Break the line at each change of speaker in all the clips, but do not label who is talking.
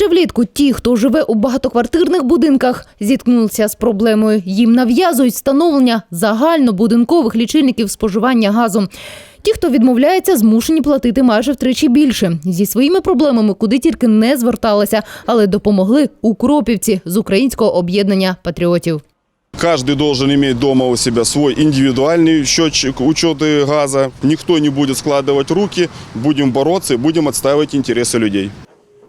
Ще влітку ті, хто живе у багатоквартирних будинках, зіткнулися з проблемою. Їм нав'язують встановлення загальнобудинкових лічильників споживання газу. Ті, хто відмовляється, змушені платити майже втричі більше. Зі своїми проблемами куди тільки не зверталися, але допомогли укропівці з українського об'єднання патріотів.
Каждый должен иметь дома у себя свой индивидуальный счетчик учета газа. Никто не будет складывать руки. Будем бороться и будем отстаивать интересы людей.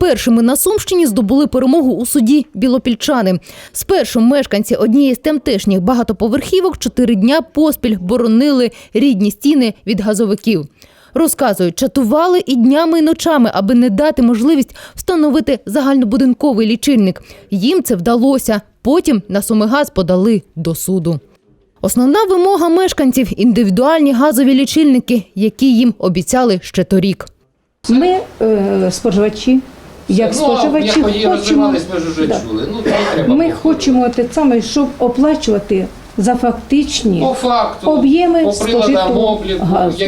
Першими на Сумщині здобули перемогу у суді білопільчани. Спершу мешканці однієї з тамтешніх багатоповерхівок чотири дня поспіль боронили рідні стіни від газовиків. Розказують, чатували і днями, і ночами, аби не дати можливість встановити загальнобудинковий лічильник. Їм це вдалося. Потім на Сумигаз подали до суду. Основна вимога мешканців – індивідуальні газові лічильники, які їм обіцяли ще торік.
Ми е, споживачі, як
ну,
споживачі,
як
хочемо,
ми ж вже
Да.
чули. Ну, треба.
ми хочемо те саме, щоб оплачувати за фактичні об'єми спожитого газу.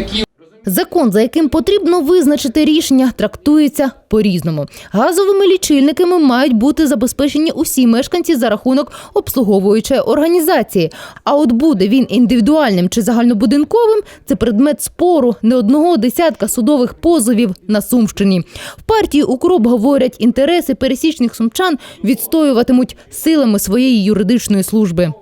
Закон, за яким потрібно визначити рішення, трактується по-різному. Газовими лічильниками мають бути забезпечені усі мешканці за рахунок обслуговуючої організації. А от буде він індивідуальним чи загальнобудинковим це предмет спору не одного десятка судових позовів на Сумщині. В партії Укроп говорять, інтереси пересічних сумчан відстоюватимуть силами своєї юридичної служби.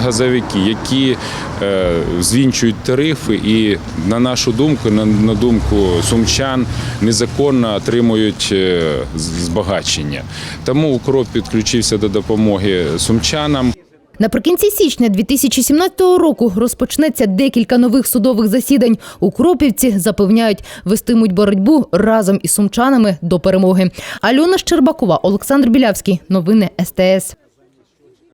Газовики, які е, звінчують тарифи і, на нашу думку, на, думку сумчан, незаконно отримують е, збагачення. Тому укроп підключився до допомоги сумчанам.
Наприкінці січня 2017 року розпочнеться декілька нових судових засідань. Укропівці запевняють, вестимуть боротьбу разом із сумчанами до перемоги. Альона Щербакова, Олександр Білявський. Новини СТС.